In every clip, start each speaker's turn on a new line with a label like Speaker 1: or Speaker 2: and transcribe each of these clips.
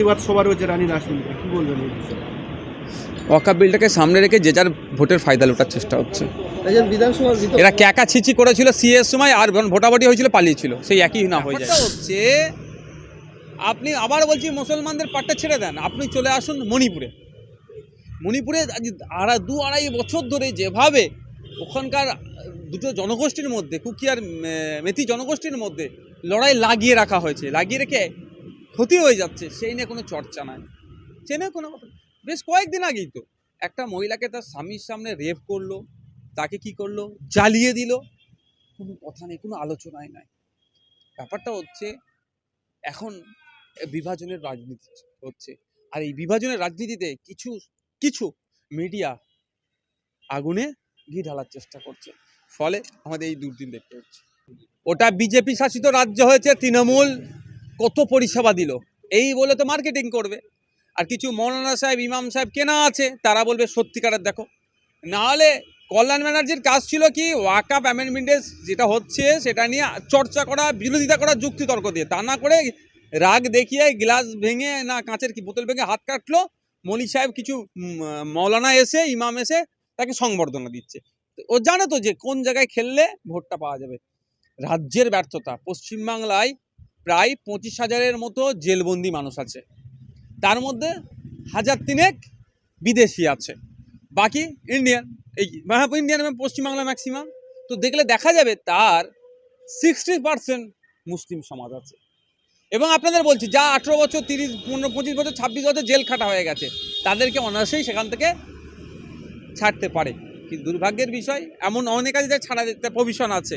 Speaker 1: প্রতিবাদ সভা রয়েছে রানী রাসমণিতে কি বলবেন এই বিষয়ে?
Speaker 2: ওয়াকাপ বিলটাকে সামনে রেখে যে যার ভোটের ফায়দা লোটার চেষ্টা হচ্ছে।
Speaker 1: একজন বিধানসভার
Speaker 2: এরা ক্যাকা ছিচি করেছিল সিএস সময় আর যখন ভোটাভুটি হয়েছিল পালিয়েছিল। সেই একই না হয়ে যায়। হচ্ছে আপনি আবার বলছি মুসলমানদের পাটটা ছেড়ে দেন। আপনি চলে আসুন মণিপুরে। মণিপুরে আজ আড়াই দু আড়াই বছর ধরে যেভাবে ওখানকার দুটো জনগোষ্ঠীর মধ্যে কুকি আর মেথি জনগোষ্ঠীর মধ্যে লড়াই লাগিয়ে রাখা হয়েছে। লাগিয়ে রেখে ক্ষতি হয়ে যাচ্ছে, সেই নিয়ে কোনো চর্চা নাই। সে নিয়ে কোনো বেশ কয়েকদিন আগেই তো একটা মহিলাকে তার স্বামীর সামনে রেপ করল, তাকে কি করল? জ্বালিয়ে দিল। কোনো কথা নেই, কোনো আলোচনাই নাই। ব্যাপারটা হচ্ছে, এখন বিভাজনের রাজনীতি হচ্ছে। আর এই বিভাজনের রাজনীতিতে কিছু কিছু মিডিয়া আগুনে ঘি ঢালার চেষ্টা করছে। ফলে আমাদের এই দুর্দিন দেখতে হচ্ছে। ওটা বিজেপি শাসিত রাজ্য হয়েছে, তৃণমূল। কত পরিষেবা দিল? এই বলে তো মার্কেটিং করবে। আর কিছু মৌলানা সাহেব, ইমাম সাহেব কেনা আছে, তারা বলবে, সত্যিকারের দেখো। নাহলে কল্যাণ ব্যানার্জির কাজ ছিল কি ওয়াকাপ অ্যামেন্ডমেন্টের যেটা হচ্ছে, সেটা নিয়ে চর্চা করা, বিরোধিতা করা, যুক্তিতর্ক দিয়ে। তা না করে রাগ দেখিয়ে গ্লাস ভেঙে না কাঁচের কি বোতল ভেঙে হাত কাটলো মলি সাহেব কিছু মৌলানা এসে, ইমাম এসে তাকে সংবর্ধনা দিচ্ছে। ও জানে তো যে কোন জায়গায় খেললে ভোটটা পাওয়া যাবে। রাজ্যের ব্যর্থতা, পশ্চিমবাংলায় প্রায় পঁচিশ হাজারের মতো জেলবন্দি মানুষ আছে। তার মধ্যে হাজার তিনেক বিদেশি আছে। বাকি ইন্ডিয়ান, এই মানে ইন্ডিয়ান এবং পশ্চিমবাংলা ম্যাক্সিমাম তো দেখলে দেখা যাবে তার সিক্সটি পার্সেন্ট মুসলিম সমাজ আছে। এবং আপনাদের বলছি, যা আঠেরো বছর, তিরিশ, পনেরো, পঁচিশ বছর, ছাব্বিশ বছর জেল খাটা হয়ে গেছে, তাদেরকে অনায়াসেই সেখান থেকে ছাড়তে পারে। কিন্তু দুর্ভাগ্যের বিষয়, এমন অনেক আছে যা ছাড়া প্রভিশন আছে।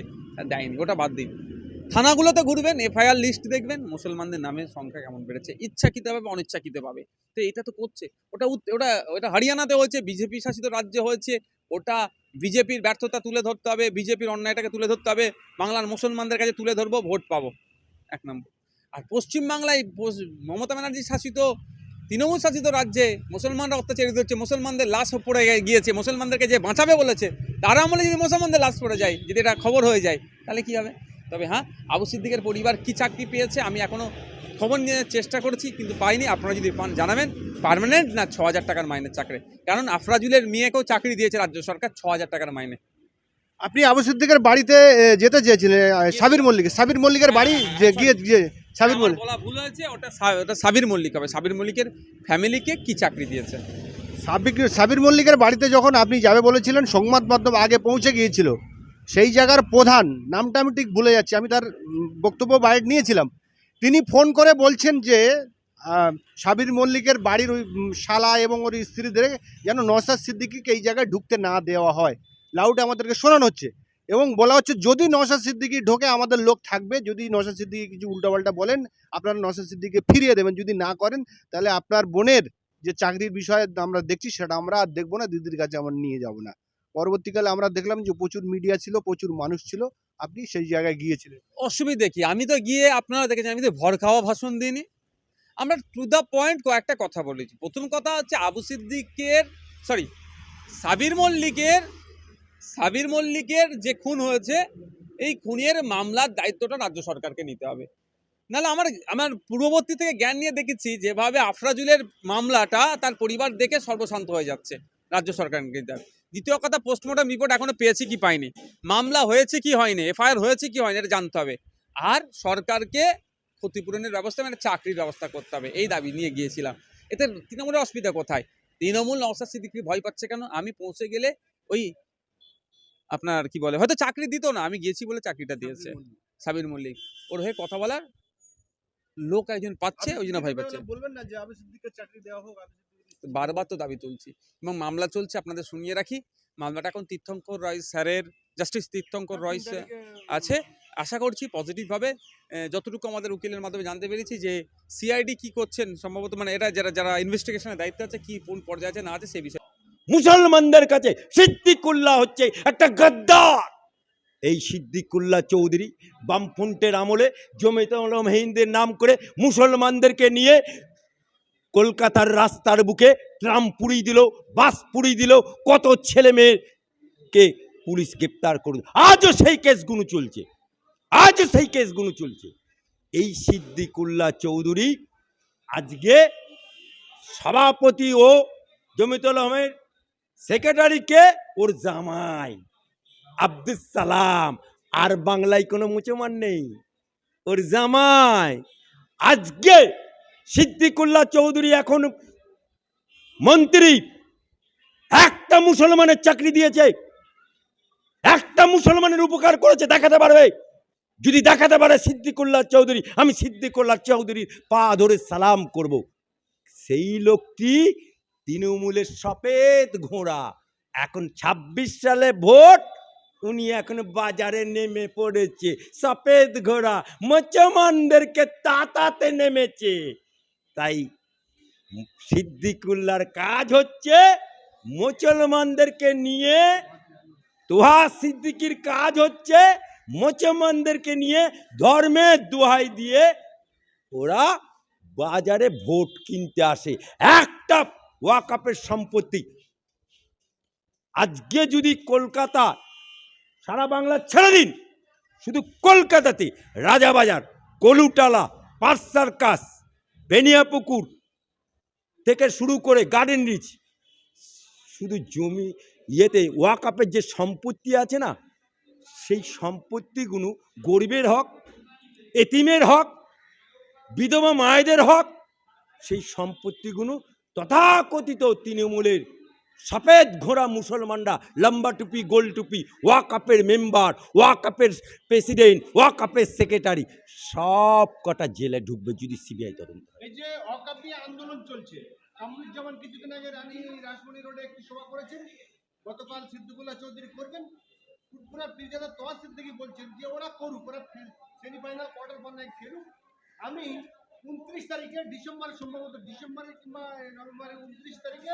Speaker 2: দেয়নি, ওটা বাদ দিন। থানাগুলোতে ঘুরবেন, এফআইআর লিস্ট দেখবেন, মুসলমানদের নামের সংখ্যা কেমন বেড়েছে, ইচ্ছাকৃতভাবে অনিচ্ছাকৃতভাবে তো এটা তো করছে। ওটা ওটা ওটা হরিয়ানাতে হয়েছে, বিজেপি শাসিত রাজ্যে হয়েছে, ওটা বিজেপির ব্যর্থতা তুলে ধরতে হবে, বিজেপির অন্যায়টাকে তুলে ধরতে হবে, বাংলার মুসলমানদের কাছে তুলে ধরবো, ভোট পাবো। এক নম্বর। আর পশ্চিমবাংলায় মমতা ব্যানার্জি শাসিত, তৃণমূল শাসিত রাজ্যে মুসলমানরা অত্যাচারিত হচ্ছে, মুসলমানদের লাশ পড়ে গিয়েছে, মুসলমানদেরকে যে বাঁচাবে বলেছে, তারা আমলে যদি মুসলমানদের লাশ পড়ে যায়, যদি এটা খবর হয়ে যায়, তাহলে কি হবে? তবে হ্যাঁ আবু সিদ্দিকের পরিবার কি চাকরি পেয়েছে আমি এখনও খবর নিয়ে চেষ্টা করেছি কিন্তু পাইনি। আপনারা যদি পান জানাবেন। পারমানেন্ট না ছ হাজার টাকার মাইনের চাকরি? কারণ আফরাজুলের মেয়েকেও চাকরি দিয়েছে রাজ্য সরকার ছ হাজার টাকার মাইনে।
Speaker 1: আপনি আবু সিদ্দিকের বাড়িতে যেতে চেয়েছিলেন সাবির মল্লিক। সাবির মল্লিকের বাড়ি যে গিয়ে গিয়ে সাবির মল্লিক
Speaker 2: বলা ভুল হয়েছে ওটা ওটা সাবির মল্লিক হবে। সাবির মল্লিকের ফ্যামিলিকে কি চাকরি দিয়েছে?
Speaker 1: সাবিক সাবির মল্লিকের বাড়িতে যখন আপনি যাবে বলেছিলেন সংবাদ মাধ্যম আগে পৌঁছে গিয়েছিল সেই জায়গার প্রধান, নামটা আমি ঠিক ভুলে যাচ্ছি, আমি তার বক্তব্য বাইরে নিয়েছিলাম। তিনি ফোন করে বলছেন যে সাবির মল্লিকের বাড়ির ওই শালা এবং ওর স্ত্রীদের যেন নসাদ সিদ্দিকিকে এই জায়গায় ঢুকতে না দেওয়া হয়। লাউড আমাদেরকে শোনানো হচ্ছে এবং বলা হচ্ছে, যদি নসাদ সিদ্দিকি ঢোকে, আমাদের লোক থাকবে। যদি নসাদ সিদ্দিকি কিছু উল্টাপাল্টা বলেন, আপনারা নসাদ সিদ্দিকিকে ফিরিয়ে দেবেন। যদি না করেন, তাহলে আপনার বোনের যে চাকরির বিষয়ে আমরা দেখছি, সেটা আমরা আর দেখব না, দিদির কাছে আমরা নিয়ে যাব না। পরবর্তীকালে আমরা দেখলাম যে প্রচুর মিডিয়া ছিল, প্রচুর মানুষ ছিল, আপনি সেই জায়গায় গিয়েছিলেন।
Speaker 2: অসুবিধে কি? আমি তো গিয়ে আপনারা দেখেছেন, আমি তো ভর খাওয়া ভাষণ দিইনি। আমরা টু দ্য পয়েন্ট কয়েকটা কথা বলেছি। প্রথম কথা হচ্ছে আবু সিদ্দিকের সরি সাবির মল্লিকের সাবির মল্লিকের যে খুন হয়েছে, এই খুনের মামলার দায়িত্বটা রাজ্য সরকারকে নিতে হবে। নাহলে আমার আমার পূর্ববর্তী থেকে জ্ঞান নিয়ে দেখেছি যেভাবে আফরাজুলের মামলাটা তার পরিবার দেখে সর্বশান্ত হয়ে যাচ্ছে রাজ্য সরকারকে। দিতে হবে। দ্বিতীয় কথা পোস্টমর্টম রিপোর্ট এখনও পেয়েছি কি পাইনি? মামলা হয়েছে কি হয়নি? এফআইআর হয়েছে কি হয়নি? এটা জানতে হবে। আর সরকারকে ক্ষতিপূরণের ব্যবস্থা মানে চাকরির ব্যবস্থা করতে হবে। এই দাবি নিয়ে গিয়েছিলাম। এতে তৃণমূলের অসুবিধা কোথায়? তৃণমূল নওসাদ সিদ্দিকি ভয় পাচ্ছে কেন? আমি পৌঁছে গেলে ওই আপনার কি বলে হয়তো চাকরি দিত না। আমি গিয়েছি বলে চাকরিটা দিয়েছে। সাবির মল্লিক। ওর হয়ে কথা বলার লোক একজন পাচ্ছে ওই জন্য ভয় পাচ্ছে।
Speaker 1: বলবেন না যে আবু সিদ্দিকের চাকরি দেওয়া হোক
Speaker 2: বারবার তো দাবি তুলছি এবং মামলা চলছে আপনাদের শুনিয়ে রাখি। মামলাটা এখন তীর্থঙ্কর রয় স্যারের জাস্টিস তীর্থঙ্কর রয় স্যার আছে। আশা করছি পজিটিভভাবে যতটুকু আমাদের উকিলের মাধ্যমে জানতে পেরেছি যে সিআইডি কি করছেন সম্ভবত মানে এটা যারা যারা ইনভেস্টিগেশনের দায়িত্ব আছে কি কোন পর্যায়ে আছে না আছে সেই বিষয়ে
Speaker 3: মুসলমানদের কাছে সিদ্দিকুল্লাহ হচ্ছে একটা গদ্দার। এই সিদ্দিকুল্লাহ চৌধুরী বামফ্রন্টের আমলে জমিতে হিন্দের নাম করে মুসলমানদেরকে নিয়ে কলকাতার রাস্তার বুকে ট্রাম পুড়িয়ে দিল, বাস পুড়িয়ে দিল, কত ছেলে মেয়েকে পুলিশ গ্রেপ্তার করল আজও সেই কেসগুলো চলছে। আজও সেই কেসগুলো চলছে। এই সিদ্দিকুল্লাহ চৌধুরী আজকে সভাপতি ও জমিতুল আহমের সেক্রেটারিকে ওর জামাই আব্দুল সালাম। আর বাংলায় কোনো মুসলমান নেই। ওর জামাই আজকে সিদ্দিকুল্লাহ চৌধুরী এখন মন্ত্রী। একটা মুসলমানের চাকরি দিয়েছে। একটা মুসলমানের উপকার করেছে, দেখাতে পারবে? যদি দেখাতে পারে সিদ্দিকুল্লাহ চৌধুরী, আমি সিদ্দিকুল্লাহ চৌধুরীর পা ধরে সালাম করব। সেই লোকটি তৃণমূলের সফেদ ঘোড়া। এখন ২৬ সালে ভোট, উনি এখন বাজারে নেমে পড়েছে। সফেদ ঘোড়া মচমানদেরকে তাতাতে নেমেছে। তাই সিদ্দিকুল্লার কাজ হচ্ছে মুসলমানদেরকে নিয়ে, তোহা সিদ্দিকির কাজ হচ্ছে মুসলমানদেরকে নিয়ে ধর্মের দোহাই দিয়ে ওরা বাজারে ভোট কিনতে আসে। একটা ওয়াকাপের সম্পত্তি। আজকে যদি কলকাতা, সারা বাংলা ছেড়ে দিন। শুধু কলকাতাতে রাজাবাজার, কলুটালা, পার্সার সার্কাস বেনিয়াপুকুর থেকে শুরু করে গার্ডেন রিচ শুধু জমি ইয়েতে ওয়াকাপের যে সম্পত্তি আছে না, সেই সম্পত্তিগুলো গরিবের হক, এতিমের হক, বিধবা মায়েদের হক, সেই সম্পত্তিগুলো তথাকথিত তৃণমূলের সফেদ ঘোড়া মুসলমানরা, লম্বা টুপি, গোল টুপি ওয়াকাপের মেম্বার ওয়াকাপের প্রেসিডেন্ট ওয়াকাপের সেক্রেটারি, সব কটা জেলে ঢুকবে যদি সিবিআই তদন্ত
Speaker 1: এই যে আন্দোলন চলছে, কামরুজ্জামান কিছুদিন আগে রানী রাসমণি রোডে একটি সভা করেছেন, গতকাল সিদ্দিকুল্লাহ চৌধুরী করবেন সিদ্দিকি বলছেন যে ওরা করুক, ওরা সেমিফাইনাল কোয়ার্টার ফাইনাল খেলুক। আমি উনত্রিশ তারিখে ডিসেম্বর, সম্ভবত ডিসেম্বরে কিংবা নভেম্বরের উনত্রিশ তারিখে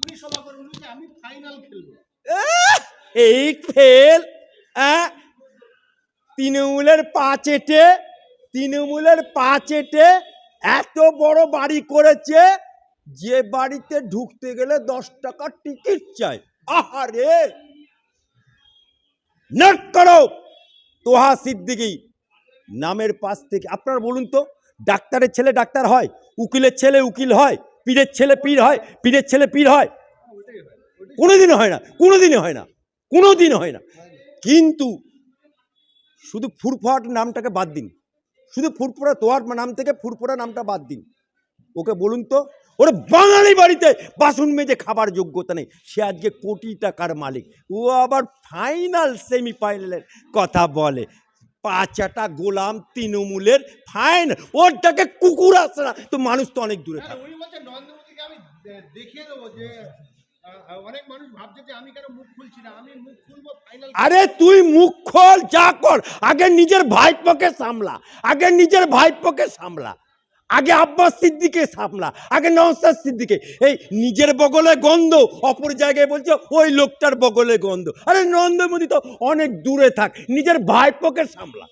Speaker 1: উনি সভা করবেন যে আমি ফাইনাল খেলব।
Speaker 3: এই ফেল তৃণমূলের পা চেটে, তৃণমূলের পা চেটে এত বড় বাড়ি করেছে যে বাড়িতে ঢুকতে গেলে দশ টাকা টিকিট চাই। আহারে! নোট করো! তোহা সিদ্দিকি, নামের পাশ থেকে, আপনারা বলুন তো। ডাক্তারের ছেলে ডাক্তার হয়, উকিলের ছেলে উকিল হয়, পীরের ছেলে পীর হয়, পীরের ছেলে পীর হয়। কোনোদিনও হয় না কোনোদিনই হয় না কোনোদিন হয় না। কিন্তু শুধু ফুরফুরাট নামটাকে বাদ দিন। শুধু ফুরফুরা তোয়ার নাম থেকে ফুরফুরা নামটা বাদ দিন। ওকে বলুন তো, ওরা বাঙালি বাড়িতে বাসন মেজে খাবার যোগ্যতা নেই। সে আজকে কোটি টাকার মালিক। ও আবার ফাইনাল সেমিফাইনালের কথা বলে। পাঁচাটা গোলাম তৃণমূলের ফাইন। ওরটাকে কুকুর আসছে না। তো মানুষ তো অনেক দূরে থাকে।
Speaker 1: দেখিয়ে দেবো যে
Speaker 3: আরে তুই মুখ খোল যা কর। আগে নিজের ভাইপোকে সামলা আগে নিজের ভাইপোকে সামলা। আগে আব্বাস সিদ্দিকে সামলা, আগে নওসাদ সিদ্দিকে। এই নিজের বগলে গন্ধ, অপর জায়গায় বলছে ওই লোকটার বগলে গন্ধ। আরে নরেন্দ্র মোদী তো অনেক দূরে থাক, নিজের ভাইপোকে সামলা।